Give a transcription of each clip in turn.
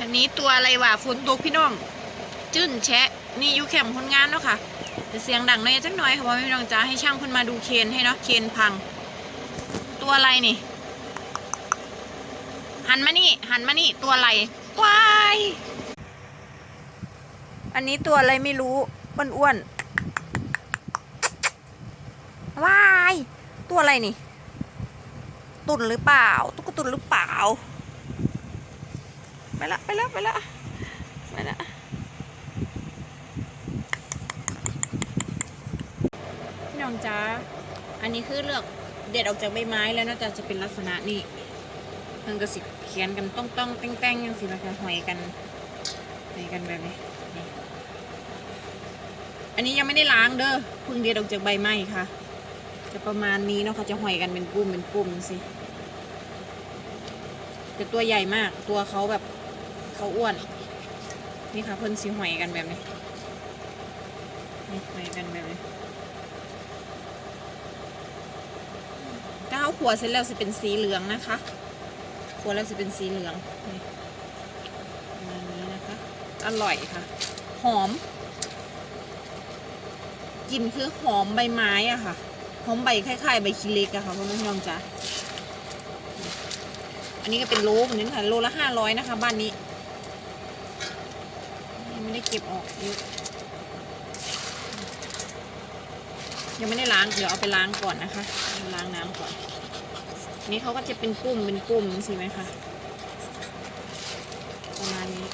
อันนี้ตัวอะไรวะฝนตกพี่น้อง จื้นแชะ นี่ยู่แคมคนงานเนาะค่ะแต่เสียงดังหน่อยจักหน่อยค่ะเพราะว่าพี่น้องจะให้ช่างเพิ่นมาดูเคนให้เนาะเคนพัง ตัวอะไรนี่ หันมานี่ หันมานี่ ตัวอะไรวายอันนี้ตัวอะไรไม่รู้อ้วนๆวาย ตัวอะไรนี่ ตุ่นหรือเปล่า ตุ๊กตุนหรือเปล่า ไปละไปละไปละไปละพี่น้องจ้าอันนี้คือเลือกเด็ดออกจากใบไม้แล้วนะจะจะเป็นลักษณะนี้มันก็สิเขียนกันต้องต้องๆแต้งๆยังสินะคะหอยกันหอยกันแบบนี้นี่อันนี้ยังไม่ได้ล้างเด้อเพิ่งเด็ดออกจากใบไม้ค่ะ จะประมาณนี้เนาะเขาจะหอยกันเป็นปุ่มเป็นปุ่มสิแต่ตัวใหญ่มากตัวเขาแบบ เขาอ้วน นี่ค่ะเพิ่นสีหอยกันแบบนี้นี่หอยกันแบบนี้ถ้าขัวเสร็จแล้วจะเป็นสีเหลืองนะคะขัวแล้วจะเป็นสีเหลืองนี่ประมาณนี้นะคะ อร่อยค่ะ หอมกลิ่นคือหอมใบไม้อะค่ะ หอมใบคล้ายๆใบขี้เล็กอะค่ะพ่อแม่พี่น้องจ๋าอันนี้ก็เป็นโลเหมือนกันค่ะโลละห้าร้อยนะคะ บ้านนี้ ยังไม่ได้เก็บออกเยอะยังไม่ได้ล้าง เดี๋ยวเอาไปล้างก่อนนะคะ ล้างน้ำก่อน นี่เขาก็จะเป็นปุ่มเป็นปุ่มสิไหมคะ ประมาณนี้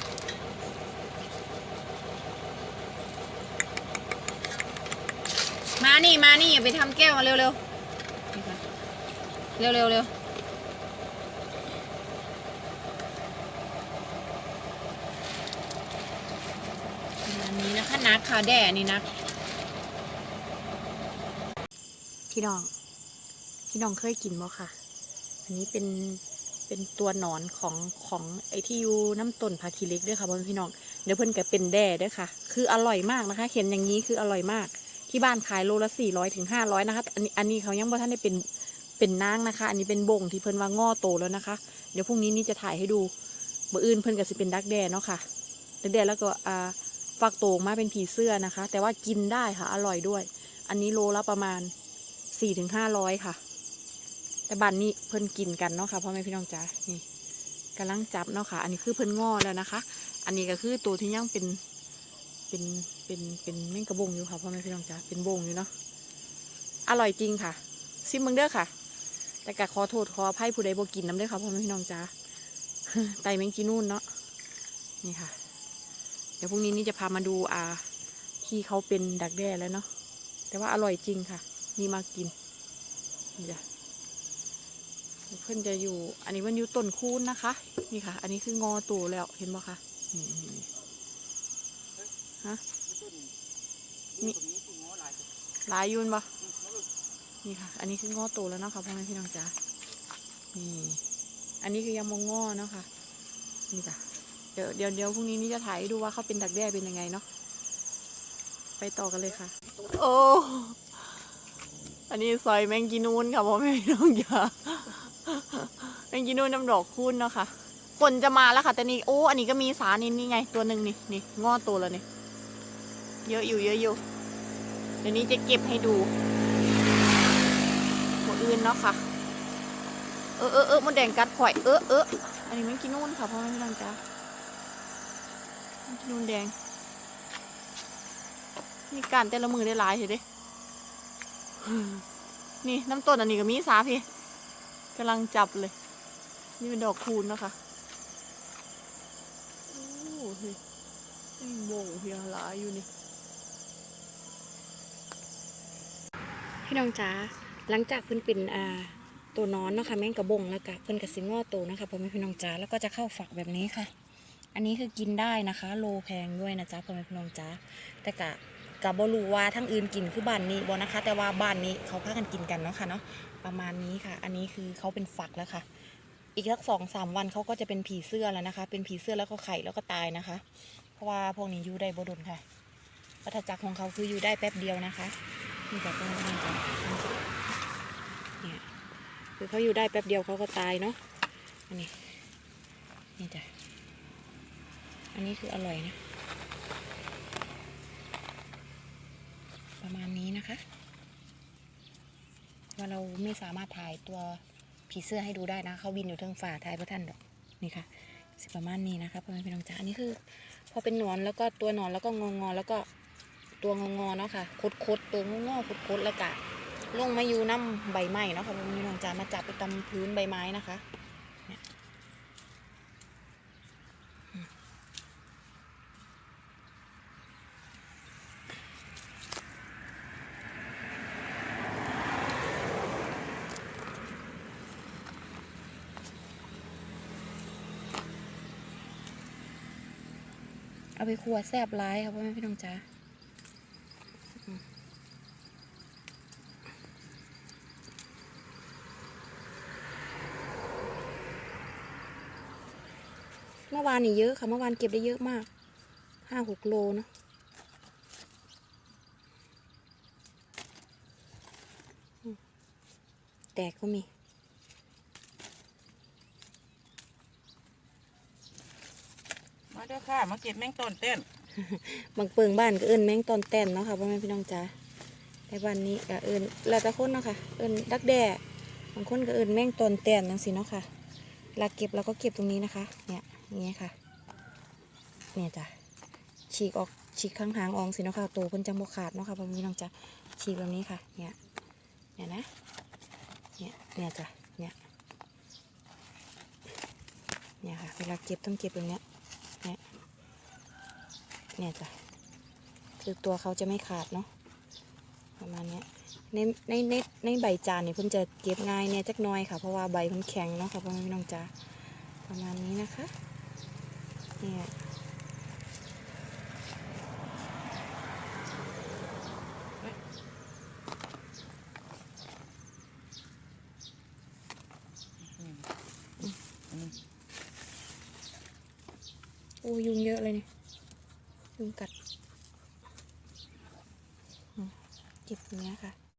มานี่มานี่อย่าไปทำแก้วเร็วๆนี่ค่ะเร็วเร็วประมาณนี้นะ ค่ะแด่นี่นักพี่น้องพี่น้องเคยกินบ่ค่ะ อันนี้เป็นเป็นตัวหนอนของของไอที่อยู่น้ำต้นพาคิเล็กด้วยค่ะพ่อพี่น้องเดี๋ยวเพิ่นก็เป็นแด่ด้วยค่ะ คืออร่อยมากนะคะ เห็นอย่างนี้คืออร่อยมาก ที่บ้านขายโลละสี่ร้อยถึงห้าร้อยนะคะ อันนี้อันนี้เขายังบ่ท่านได้เป็นเป็นนางนะคะ อันนี้เป็นบ่งที่เพิ่นว่าง่อโตแล้วนะคะ เดี๋ยวพรุ่งนี้นี่จะถ่ายให้ดูเมื่ออื่นเพิ่นก็สิเป็นดักแด่เนาะค่ะดักแด่แล้วก็อ่า ฟักโตงมาเป็นผีเสื้อนะคะ แต่ว่ากินได้ค่ะ อร่อยด้วย อันนี้โลละประมาณสี่ถึงห้าร้อยค่ะ แต่บ้านนี้เพิ่นกินกันเนาะค่ะพ่อแม่พี่น้องจ๋านี่กำลังจับเนาะค่ะ อันนี้คือเพิ่นงอแล้วนะคะ อันนี้ก็คือตัวที่ยังเป็นเป็นเป็นเป็นแม่งกระบงอยู่ค่ะพ่อแม่พี่น้องจ๋าเป็นบงอยู่เนาะอร่อยจริงค่ะ ซิมเบิงเด้อค่ะ แต่กะขอโทษขออภัยผู้ใดบ่กินน้ำเด้อค่ะพ่อแม่พี่น้องจ๋าไตแมงจีนูนเนาะนี่ค่ะ ดี๋ยวพรุ่งนี้นี่จะพามาดูอ่าที่เขาเป็นดักแด้แล้วเนาะแต่ว่าอร่อยจริงค่ะนี่มากินนี่จ้ะเพื่อนจะอยู่ อันนี้มันอยู่ต้นคูนนะคะ นี่ค่ะ อันนี้คืองอตัวแล้วเห็นบ่คะนี่นี่นี่ฮะมีหลายยูนบ่นี่ค่ะ อันนี้คืองอตัวแล้วเนาะค่ะพ่อแม่พี่น้องจ๋านี่อันนี้คือยังมองงอเนาะค่ะนี่จ้ะ เดี๋ยวเดี๋ยวเดี๋ยวพรุ่งนี้นี่จะถ่ายให้ดูว่าเขาเป็นดักแด้เป็นยังไงเนาะไปต่อกันเลยค่ะ โอ้อันนี้ซอยแมงกีนูนค่ะพ่อแม่น้องจ๋าแมงกีนูนน้ำดอกคูนเนาะค่ะฝนจะมาแล้วค่ะ แต่นี่โอ้อันนี้ก็มีสานี่นี่ไง ตัวหนึ่งนี่นี่งอตัวแล้วนี่เยอะอยู่เยอะอยู่เดี๋ยวนี้จะเก็บให้ดูหัวอื่นเนาะค่ะ เออเออเออมดแดงกัดข่อย เออเอออันนี้มันกินนู่นค่ะพ่อแม่พี่น้องจ้า นูนแดงมีการแต่ละมือได้หลายเห็นดินี่น้ำต้นอันนี้ก็มีสาพี่กำลังจับเลย นี่เป็นดอกคูณนะคะโอ้โหยังโบงเพียหลายอยู่นี่พี่น้องจ๋าหลังจากเพิ่นเป็นอ่าตัวนอนเนาะค่ะแม่งกระบงแล้วก็เพิ่นกระสิงอโตนะคะพ่อแม่พี่น้องจ๋าแล้วก็จะเข้าฝักแบบนี้ค่ะ อันนี้คือกินได้นะคะ โลแพงด้วยนะจ๊ะพ่อแม่พี่น้องจ๋าแต่กะกะบ่รู้ว่าทั้งอื่นกินคือบ้านนี้บ่นะคะ แต่ว่าบ้านนี้เขาพากันกินกันเนาะค่ะเนาะประมาณนี้ค่ะ อันนี้คือเขาเป็นฝักแล้วค่ะ อีกสักสองสามวันเขาก็จะเป็นผีเสื้อแล้วนะคะ เป็นผีเสื้อแล้วก็ไข่แล้วก็ตายนะคะ เพราะว่าพวกนี้อยู่ได้บ่ดนค่ะวัฏจักรของเขาคืออยู่ได้แป๊บเดียวนะคะนี่แบบนี้จ้ะเนี่ยคือเขาอยู่ได้แป๊บเดียวเขาก็ตายเนาะอันนี้นี่จ้ะ อันนี้คืออร่อยนะ ประมาณนี้นะคะ ว่าเราไม่สามารถถ่ายตัวผีเสื้อให้ดูได้นะ เขาบินอยู่เทิงฝ่าถ่ายพระท่านดอกนี่ค่ะ สิประมาณนี้นะคะพ่อแม่พี่น้องจ๋าอันนี้คือ พอเป็นหนอนแล้วก็ตัวหนอนแล้วก็งองอแล้วก็ตัวงองอเนาะค่ะคดคดตัวงองอคดคดแล้วก็ลงมาอยู่น้ำใบไม้เนาะค่ะพ่อแม่พี่น้องจ๋ามาจับไปตำพื้นใบไม้นะคะ เอาไปคั่วแซบร้ายค่ะพ่อแม่พี่น้องจ๋าเมื่อวานนี่เยอะค่ะ เมื่อวานเก็บได้เยอะมาก ห้าหกโลเนาะแตกก็มี มา เด้อค่ะ มาเก็บแมงต้นเต้นบางเปิงบ้านก็เอิ้นแมงตอนแต้นเนาะค่ะพ่อแม่พี่น้องจ๋าในบ้านนี้ก็เอิ้นแล้วแต่คนเนาะค่ะ เอิ้นดักแด้บางคนก็เอิ้นแมงตอนแต้นจังซี่เนาะค่ะเวลาเก็บเราก็เก็บตรงนี้นะคะ เนี่ยอย่างเงี้ยค่ะ เนี่ยจ้ะ ฉีกออก ฉีกข้างหางออกสิเนาะค่ะ ตัวเพิ่นจังบ่ขาดเนาะค่ะพ่อแม่พี่น้องจ๋า ฉีกแบบนี้ค่ะ เนี่ย เนี่ยนะ เนี่ย เนี่ยจ้ะ เนี่ย เนี่ยค่ะ เวลาเก็บต้องเก็บแบบเนี้ยเนี่ย เนี่ยจ้ะคือตัวเขาจะไม่ขาดเนาะประมาณเนี้ยในในในในใบจานเนี่ยเพิ่นจะเก็บง่ายเนี่ยจักหน้อยค่ะเพราะว่าใบมันแข็งเนาะค่ะพ่อแม่พี่น้องจ๋าประมาณนี้นะคะเนี่ยโอ้ยุงเยอะเลยเนี่ย ยุงกัดเก็บอย่างเงี้ยค่ะ